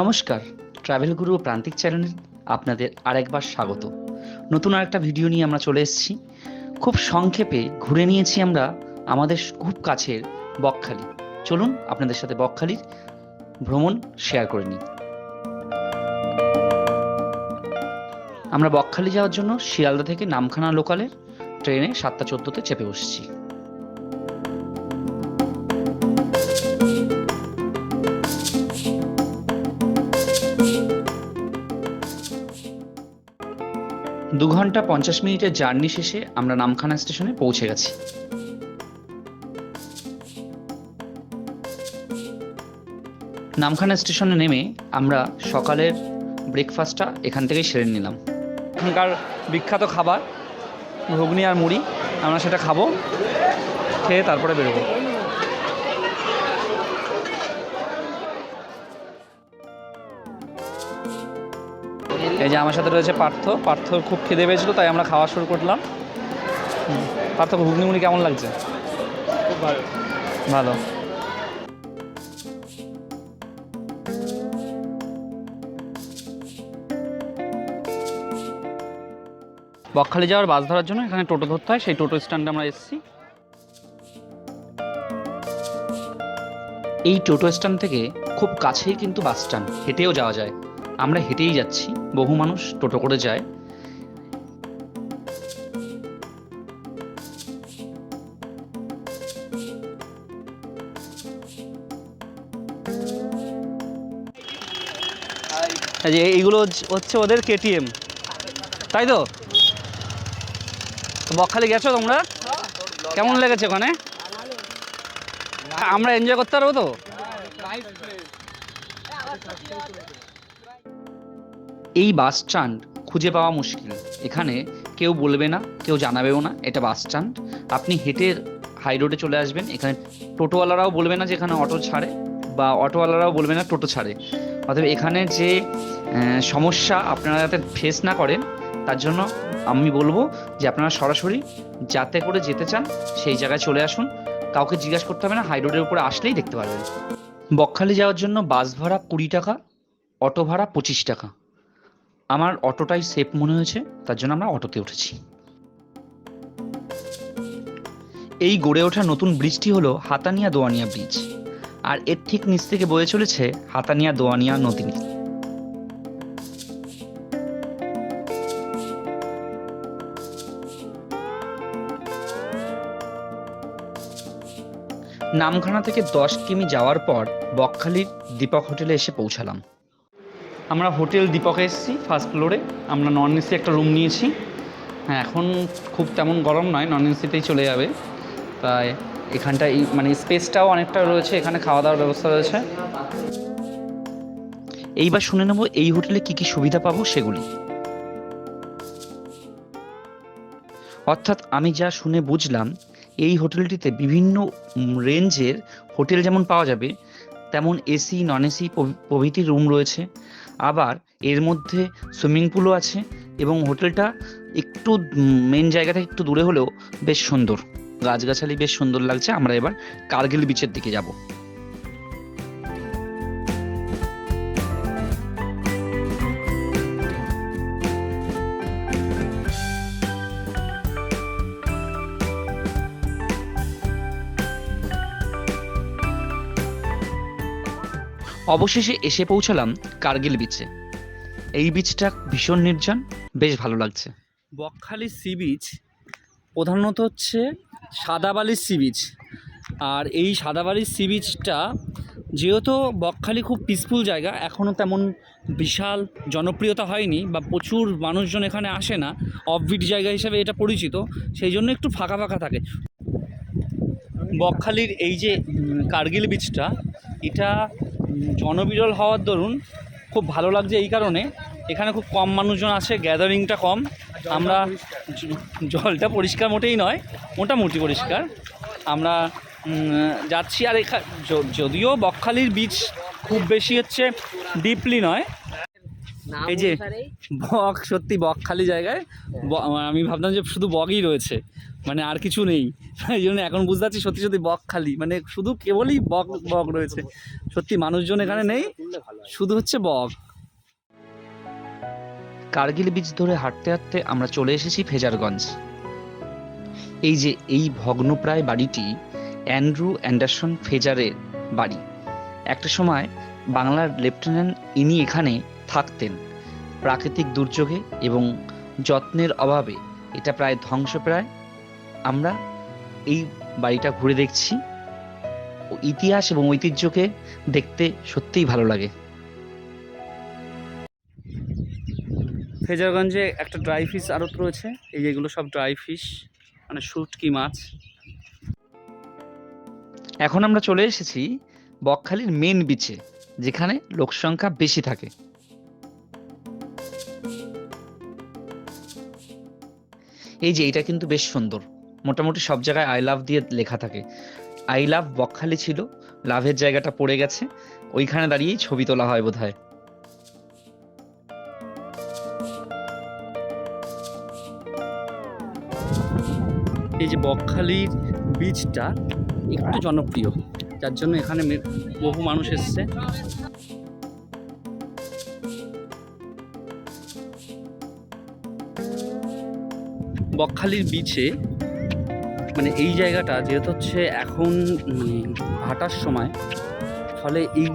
নমস্কার ট্রাভেল গুরু ও প্রান্তিক চ্যানেলে আপনাদের আরেকবার স্বাগত। নতুন আরেকটা ভিডিও নিয়ে আমরা চলে এসেছি। খুব সংক্ষেপে ঘুরে নিয়েছি আমরা আমাদের খুব কাছের বকখালি। চলুন আপনাদের সাথে বকখালির ভ্রমণ শেয়ার করে নিই। আমরা বকখালি যাওয়ার জন্য শিয়ালদা থেকে নামখানা লোকালের ট্রেনে সাতটা চোদ্দোতে চেপে বসছি। দু ঘণ্টা পঞ্চাশ মিনিটের জার্নি শেষে আমরা নামখানা স্টেশনে পৌঁছে গেছি। নামখানা স্টেশনে নেমে আমরা সকালের ব্রেকফাস্টটা এখান থেকেই সেরে নিলাম। এখানকার বিখ্যাত খাবার, ঘুগনি আর মুড়ি, আমরা সেটা খাব, খেয়ে তারপরে বেরোবো। এই যে আমার সাথে রয়েছে পার্থ। পার্থ খুব খিদে পেয়েছিল তাই আমরা খাওয়া শুরু করলাম। পার্থ ঘুগনি মুড়ি কেমন লাগছে? খুব ভালো। ভালো। বকখালি যাওয়ার বাস ধরার জন্য এখানে টোটো ধরতে হয় সেই টোটো স্ট্যান্ডে আমরা এসেছি। এই টোটো স্ট্যান্ড থেকে খুব কাছেই কিন্তু বাস স্ট্যান্ড হেঁটেও যাওয়া যায়। আমরা হেঁটেই যাচ্ছি। বহু মানুষ টোটো করে যায়। যে এইগুলো হচ্ছে- ওদের কেটিএম তাই তো? বকখালি গেছো তোমরা? কেমন লেগেছে ওখানে? আমরা এনজয় করতে পারব তো? এই বাস স্ট্যান্ড খুঁজে পাওয়া মুশকিল। এখানে কেউ বলবে না, কেউ জানাবেও না, এটা বাস স্ট্যান্ড। আপনি হেঁটে হাই রোডে চলে আসবেন, এখানে টোটোওয়ালারাও বলবে না যে এখানে অটো ছাড়ে, বা অটোওয়ালারাও বলবে না টোটো ছাড়ে। অতএব এখানে যে সমস্যা আপনারা যাতে ফেস না করেন, তার জন্য আমি বলব যে আপনারা সরাসরি যাতে করে যেতে চান, সেই জায়গায় চলে আসুন। কাউকে জিজ্ঞাসা করতে হবে না হাই রোডের উপরে আসলেই দেখতে পারবেন। বকখালি যাওয়ার জন্য বাস ভাড়া কুড়ি টাকা, অটো ভাড়া পঁচিশ টাকা। আমার অটোটাই সেফ মনে হয়েছে, তার জন্য আমরা অটোতে উঠেছি। এই গড়ে ওঠা নতুন ব্রিজটি হলো হাতানিয়া দোয়ানিয়া ব্রিজ, আর এর ঠিক নিচ থেকে বয়ে চলেছে হাতানিয়া দোয়ানিয়া নদী নামখানা থেকে দশ কিমি যাওয়ার পর বকখালির দীপক হোটেলে এসে পৌঁছালাম। আমরা হোটেল দীপকে এসেছি ফার্স্ট ফ্লোরে আমরা নন এসি একটা রুম নিয়েছি। হ্যাঁ এখন খুব তেমন গরম নয় নন এসিতেই চলে যাবে। তাই এখানটা মানে স্পেসটাও অনেকটা রয়েছে, এখানে খাওয়া দাওয়ার ব্যবস্থা রয়েছে। এইবার শুনে নেব এই হোটেলে কি কি সুবিধা পাবো সেগুলি। অর্থাৎ আমি যা শুনে বুঝলাম, এই হোটেলটিতে বিভিন্ন রেঞ্জের হোটেল যেমন পাওয়া যাবে, তেমন এসি নন এসি প্রভৃতি রুম রয়েছে। আবার এর মধ্যে সুইমিং পুলও আছে এবং হোটেলটা একটু মেন জায়গা থেকে একটু দূরে হলেও বেশ সুন্দর। গাছগাছালি বেশ সুন্দর লাগছে। আমরা এবার কার্গিল বিচের দিকে যাব। অবশেষে এসে পৌঁছালাম কার্গিল বিচে এই বিচটা ভীষণ নির্জন, বেশ ভালো লাগছে। বকখালি সি বিচ প্রধানত হচ্ছে সাদাবালির সি বিচ আর এই সাদাবালির সি বিচটা যেহেতু বকখালি খুব পিসফুল জায়গা এখনও তেমন বিশাল জনপ্রিয়তা হয়নি বা প্রচুর মানুষজন এখানে আসে না অফবিট জায়গা হিসেবে এটা পরিচিত, সেই জন্য একটু ফাঁকা ফাঁকা থাকে। বকখালির এই যে কার্গিল বিচটা এটা জনবিরল হওয়ার দরুন খুব ভালো লাগছে এই কারণে। এখানে খুব কম মানুষজন আছে গ্যাদারিংটা কম। আমরা জলটা পরিষ্কার মোটেই নয় মোটামুটি পরিষ্কার। আমরা যাচ্ছি আর এখা য- যদিও বকখালির বীচ খুব বেশি হচ্ছে ডিপলি নয়। এই যে বক সত্যি বকখালি জায়গায় আমি ভাবতাম যে শুধু বগই রয়েছে। মানে আর কিছু নেই। এই জন্য এখন বুঝতে পারছি সত্যি সত্যি বক খালি। মানে শুধু কেবলই বক বক রয়েছে। সত্যি মানুষজন এখানে নেই, শুধু হচ্ছে বক। কার্গিল বিচ ধরে হাঁটতে হাঁটতে আমরা চলে এসেছি ফেজারগঞ্জ। এই যে এই ভগ্নপ্রায় বাড়িটি, অ্যান্ড্রু অ্যান্ডারসন ফেজারের বাড়ি। একটা সময় বাংলার লেফটেন্যান্ট ইনি এখানে থাকতেন, প্রাকৃতিক দুর্যোগে এবং যত্নের অভাবে। এটা প্রায় ধ্বংসপ্রায়। আমরা এই বাড়িটা ঘুরে দেখছি। ও ইতিহাস এবং ঐতিহ্যকে দেখতে সত্যিই ভালো লাগে। ফেজারগঞ্জে একটা ড্রাই ফিশ আড়ত রয়েছে। এই যেগুলো সব ড্রাই ফিশ মানে শুটকি মাছ। এখন আমরা চলে এসেছি বকখালির মেন বিচে যেখানে লোকসংখ্যা বেশি থাকে। এই যে এটা কিন্তু বেশ সুন্দর। মোটামুটি সব জায়গায় আই লাভ দিয়ে লেখা থাকে। আই লাভ বকখালি ছিল লাভের জায়গাটা পড়ে গেছে, ওইখানে দাঁড়িয়েই ছবি তোলা হয় বোধহয়। এই যে বকখালির বীজটা একটু জনপ্রিয়, যার জন্য এখানে বহু মানুষ এসছে। বকখালির বিচে মানে এই জায়গাটা যেহেতু হচ্ছে এখন ভাটার সময়, ফলে এই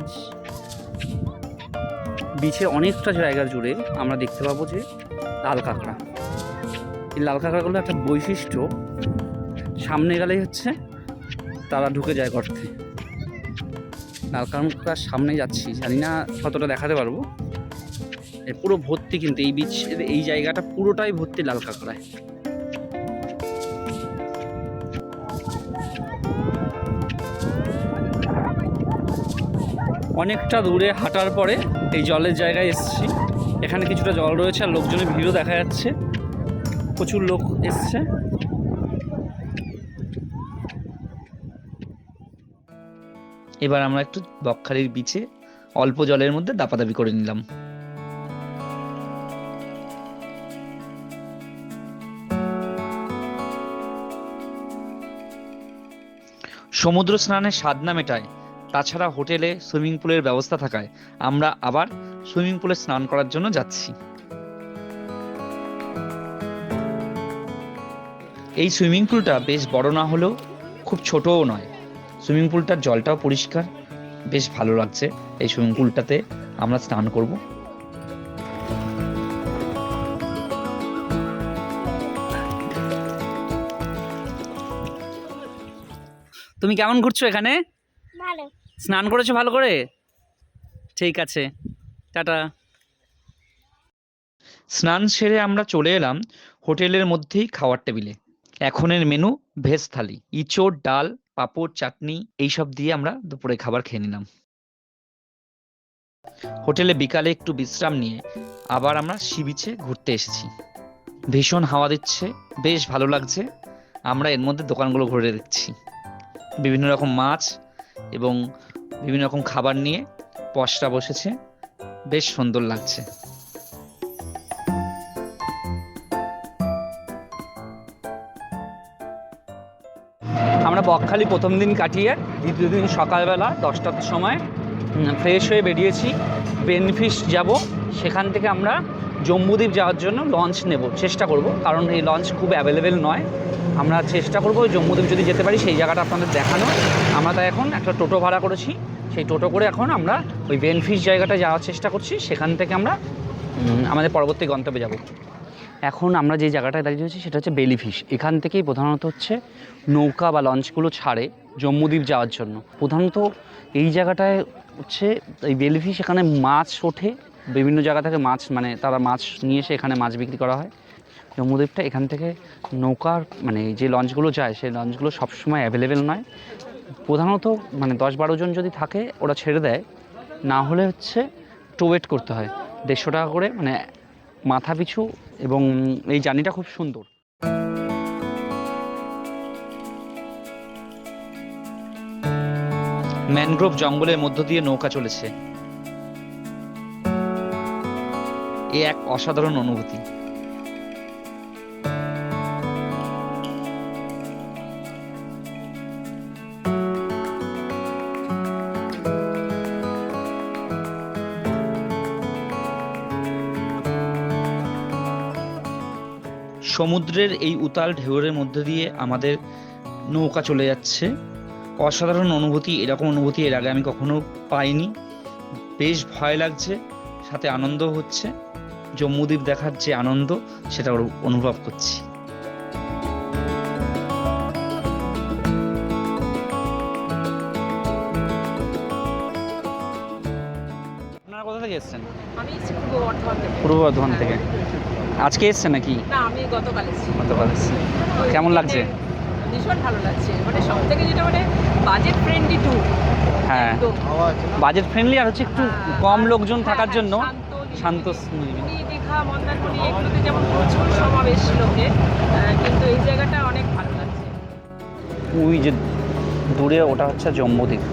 বিচে অনেকটা জায়গা জুড়ে আমরা দেখতে পাবো যে লাল কাঁকড়া। এই লাল কাঁকড়াগুলো একটা বৈশিষ্ট্য, সামনে গেলেই হচ্ছে তারা ঢুকে যায় গর্তে লাল কাঁকড়ার সামনে যাচ্ছি, জানি না কতটা দেখাতে পারব। পুরো ভর্তি কিন্তু এই বিচ এই জায়গাটা পুরোটাই ভর্তি লাল কাঁকড়ায়। অনেকটা দূরে হাঁটার পরে এই জলের জায়গায় এসেছি। এখানে কিছুটা জল রয়েছে আর লোকজনের ভিড়ও দেখা যাচ্ছে। প্রচুর লোক এসছে। এবার আমরা একটু বকখালির বিচে অল্প জলের মধ্যে দাপাদাপি করে নিলাম। সমুদ্র স্নানের স্বাদ না মেটায়। তাছাড়া হোটেলে সুইমিং পুলের ব্যবস্থা থাকায় আমরা আবার সুইমিং পুলে স্নান করার জন্য যাচ্ছি। এই সুইমিং পুলটা বেশ বড় না হলেও খুব ছোটও নয়। সুইমিং পুলটার জলটাও পরিষ্কার। বেশ ভালো লাগছে এই সুইমিং পুলটাতে আমরা স্নান করব। তুমি কেমন ঘুরছো এখানে? ভালো। স্নান করেছ ভালো করে? ঠিক আছে, টাটা। স্নান সেরে আমরা চলে এলাম হোটেলের মধ্যেই খাওয়ার টেবিলে। এখনের মেনু ভেজ থালি, ইঁচড়, ডাল, পাঁপড়, চাটনি, এইসব দিয়ে আমরা দুপুরে খাবার খেয়ে নিলাম। হোটেলে বিকালে একটু বিশ্রাম নিয়ে আবার আমরা সি বিচে ঘুরতে এসেছি। ভীষণ হাওয়া দিচ্ছে, বেশ ভালো লাগছে। আমরা এর মধ্যে দোকানগুলো ঘুরে দেখছি। বিভিন্ন রকম মাছ এবং বিভিন্ন রকম খাবার নিয়ে পশরা বসেছে। বেশ সুন্দর লাগছে। আমরা বকখালি প্রথম দিন কাটিয়ে দ্বিতীয় দিন সকালবেলা দশটার সময় ফ্রেশ হয়ে বেরিয়েছি। বেনফিস যাব। সেখান থেকে আমরা জম্বুদ্বীপ যাওয়ার জন্য লঞ্চ নেব, চেষ্টা করব। কারণ এই লঞ্চ খুব অ্যাভেলেবেল নয়। আমরা চেষ্টা করব ওই জম্বুদ্বীপ যদি যেতে পারি, সেই জায়গাটা আপনাদের দেখানো। আমরা তাই এখন একটা টোটো ভাড়া করেছি। সেই টোটো করে এখন আমরা ওই বেনফিস জায়গাটা যাওয়ার চেষ্টা করছি। সেখান থেকে আমরা আমাদের পরবর্তী গন্তব্যে যাব। এখন আমরা যে জায়গাটায় দাঁড়িয়ে রয়েছি, সেটা হচ্ছে বেলিফিশ এখান থেকেই প্রধানত হচ্ছে নৌকা বা লঞ্চগুলো ছাড়ে জম্মুদ্বীপ যাওয়ার জন্য। প্রধানত এই জায়গাটায় হচ্ছে, এই বেলিফিশ এখানে মাছ ওঠে। বিভিন্ন জায়গা থেকে মাছ মানে তারা মাছ নিয়ে এসে এখানে মাছ বিক্রি করা হয়। জম্মুদ্বীপটা এখান থেকে নৌকার মানে যে লঞ্চগুলো যায়, সেই লঞ্চগুলো সবসময় অ্যাভেলেবেল নয়। প্রধানত মানে দশ বারো জন যদি থাকে, ওরা ছেড়ে দেয়। না হলে হচ্ছে টোয়েট করতে হয়। দেড়শো টাকা করে মানে মাথা পিছু এবং এই জার্নিটা খুব সুন্দর। ম্যানগ্রোভ জঙ্গলের মধ্য দিয়ে নৌকা চলেছে। এ এক অসাধারণ অনুভূতি। সমুদ্রের এই উতাল ঢেউয়ের মধ্যে দিয়ে আমাদের নৌকা চলে যাচ্ছে। অসাধারণ অনুভূতি, এরকম অনুভূতি এর আগে আমি কখনো পাইনি। বেশ ভয় লাগছে, সাথে আনন্দ হচ্ছে। জম্মুদ্বীপ দেখার যে আনন্দ সেটা অনু- অনুভব করছি। আপনারা কোথা থেকে এসেছেন? আমি পূর্ব বর্ধমান থেকে। পূর্ব বর্ধমান থেকে। আজকে এসেছেন নাকি? না আমি গতকাল এসেছি। গতকাল এসেছেন। কেমন লাগছে? ভীষণ ভালো লাগছে। মানে সব থেকে যেটা মানে বাজেট ফ্রেন্ডলি ট্যুর হ্যাঁ। বাজেট ফ্রেন্ডলি আর হচ্ছে একটু কম লোকজন থাকার জন্য শান্ত দীঘা মন্দারমণি এগুলোতে যেমন প্রচুর সমাবেশ লোকের কিন্তু এই জায়গাটা অনেক ভালো লাগছে। ওই যে দূরে ওটা হচ্ছে জম্মুদ্বীপ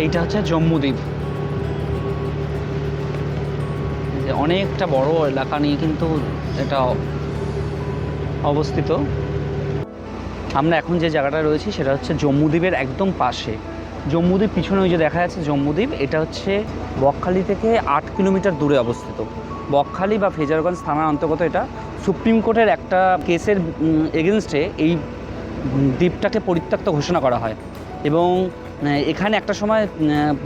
এইটা হচ্ছে জম্মুদ্বীপ অনেকটা বড় এলাকা নিয়ে কিন্তু এটা অবস্থিত। আমরা এখন যে জায়গাটা রয়েছি সেটা হচ্ছে জম্মুদ্বীপের একদম পাশে। জম্মুদ্বীপ পিছনে ওই যে দেখা যাচ্ছে জম্মুদ্বীপ, এটা হচ্ছে বকখালি থেকে আট কিলোমিটার দূরে অবস্থিত। বকখালি বা ফেজারগঞ্জ থানার অন্তর্গত এটা। সুপ্রিম কোর্টের একটা কেসের এগেনস্টে এই দ্বীপটাকে পরিত্যক্ত ঘোষণা করা হয়। এবং এখানে একটা সময়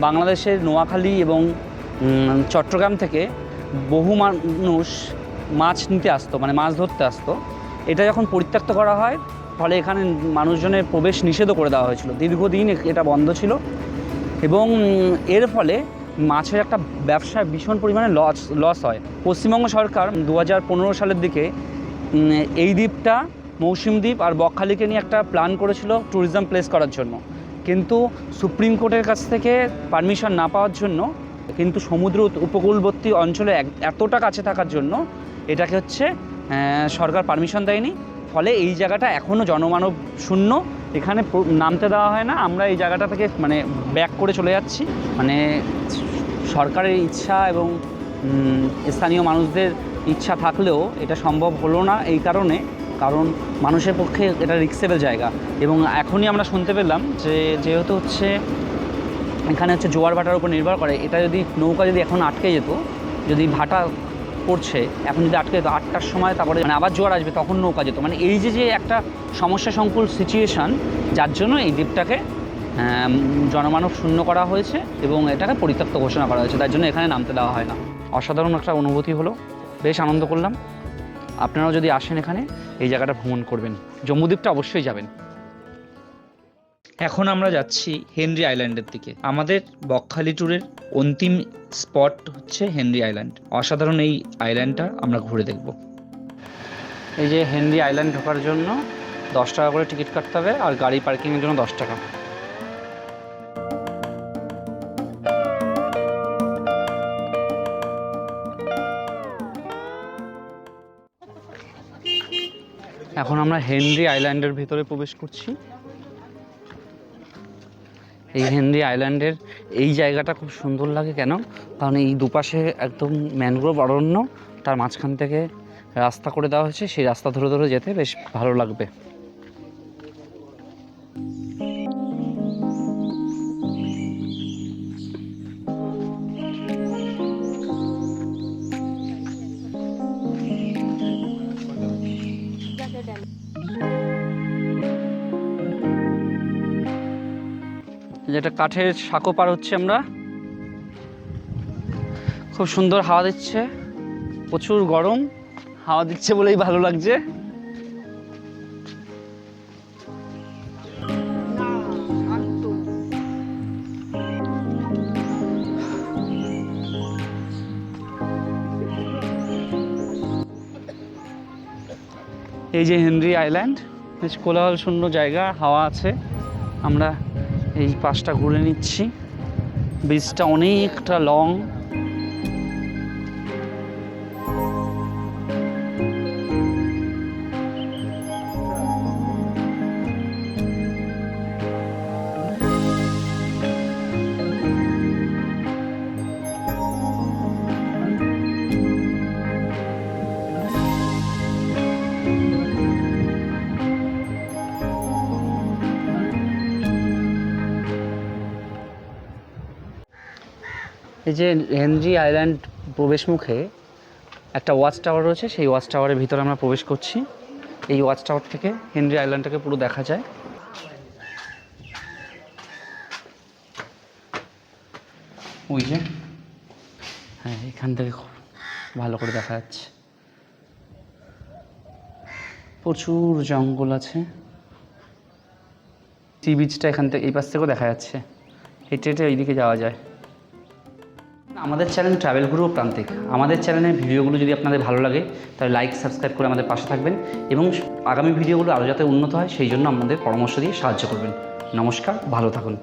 বাংলাদেশের নোয়াখালী এবং চট্টগ্রাম থেকে বহু মানুষ মাছ নিতে আসতো মানে মাছ ধরতে আসতো। এটা যখন পরিত্যক্ত করা হয় ফলে এখানে মানুষজনের প্রবেশ নিষেধও করে দেওয়া হয়েছিল। দীর্ঘদিন এটা বন্ধ ছিল এবং এর ফলে মাছের একটা ব্যবসায় ভীষণ পরিমাণে লস লস হয়। পশ্চিমবঙ্গ সরকার দু হাজার পনেরো সালের দিকে এই দ্বীপটা মৌসুম দ্বীপ আর বকখালিকে নিয়ে একটা প্ল্যান করেছিল ট্যুরিজম প্লেস করার জন্য। কিন্তু সুপ্রিম কোর্টের কাছ থেকে পারমিশন না পাওয়ার জন্য, কিন্তু সমুদ্র উপকূলবর্তী অঞ্চলে এতটা কাছে থাকার জন্য এটাকে হচ্ছে সরকার পারমিশন দেয়নি। ফলে এই জায়গাটা এখনও জনমানব শূন্য। এখানে নামতে দেওয়া হয় না। আমরা এই জায়গাটা থেকে মানে ব্যাক করে চলে যাচ্ছি। মানে সরকারের ইচ্ছা এবং স্থানীয় মানুষদের ইচ্ছা থাকলেও এটা সম্ভব হলো না এই কারণে। কারণ মানুষের পক্ষে এটা রিক্সেবল জায়গা। এবং এখনই আমরা শুনতে পেলাম যে, যেহেতু হচ্ছে এখানে হচ্ছে জোয়ার ভাটার উপর নির্ভর করে, এটা যদি নৌকা যদি এখন আটকে যেত, যদি ভাটা পড়ছে, এখন যদি আটকে যেত, আটটার সময় তারপরে মানে আবার জোয়ার আসবে, তখন নৌকা যেত। মানে এই যে যে একটা সমস্যা সংকুল সিচুয়েশান যার জন্য এই দ্বীপটাকে জনমানব শূন্য করা হয়েছে এবং এটাকে পরিত্যক্ত ঘোষণা করা হয়েছে। তার জন্য এখানে নামতে দেওয়া হয় না। অসাধারণ একটা অনুভূতি হলো। বেশ আনন্দ করলাম। আপনারাও যদি আসেন এখানে, এই জায়গাটা ভ্রমণ করবেন। জম্মুদ্বীপটা অবশ্যই যাবেন। এখন আমরা যাচ্ছি হেনরি আইল্যান্ডের দিকে। আমাদের বকখালি ট্যুরের অন্তিম স্পট হচ্ছে হেনরি আইল্যান্ড। অসাধারণ এই আইল্যান্ডটা আমরা ঘুরে দেখব। এই যে হেনরি আইল্যান্ড ঢোকার জন্য দশ টাকা করে টিকিট কাটতে হবে আর গাড়ি পার্কিংয়ের জন্য দশ টাকা। এখন আমরা হেনরি আইল্যান্ডের ভিতরে প্রবেশ করছি। এই হেনরি আইল্যান্ডের এই জায়গাটা খুব সুন্দর লাগে কেন? কারণ এই দুপাশে একদম ম্যানগ্রোভ অরণ্য, তার মাঝখান থেকে রাস্তা করে দেওয়া হয়েছে, সেই রাস্তা ধরে ধরে যেতে বেশ ভালো লাগবে। যেটা কাঠের সাঁকো পার হচ্ছে আমরা। খুব সুন্দর হাওয়া দিচ্ছে, প্রচুর গরম, হাওয়া দিচ্ছে বলেই ভালো লাগছে। এই যে হেনরি আইল্যান্ড, বেশ কোলাহল শূন্য জায়গা, হাওয়া আছে। আমরা এই পাশটা ঘুরে নিচ্ছি। ব্রিজটা অনেকটা লং এই যে হেনরি আইল্যান্ড প্রবেশ মুখে একটা ওয়াচ টাওয়ার রয়েছে, সেই ওয়াচ টাওয়ারের ভিতরে আমরা প্রবেশ করছি। এই ওয়াচ টাওয়ার থেকে হেনরি আইল্যান্ডটাকে পুরো দেখা যায়। ওই যে হ্যাঁ এখান থেকে খুব ভালো করে দেখা যাচ্ছে। প্রচুর জঙ্গল আছে। সি বিচটা এখান থেকে এই পাশ থেকেও দেখা যাচ্ছে। হেঁটে হেঁটে এইদিকে যাওয়া যায়। আমাদের চ্যানেল ট্রাভেল গুরু প্রান্তিক। আমাদের চ্যানেলের ভিডিওগুলো যদি আপনাদের ভালো লাগে, তাহলে লাইক সাবস্ক্রাইব করে আমাদের পাশে থাকবেন এবং আগামী ভিডিওগুলো আরও যাতে উন্নত হয়, সেই জন্য আমাদের পরামর্শ দিয়ে সাহায্য করবেন। নমস্কার, ভালো থাকুন।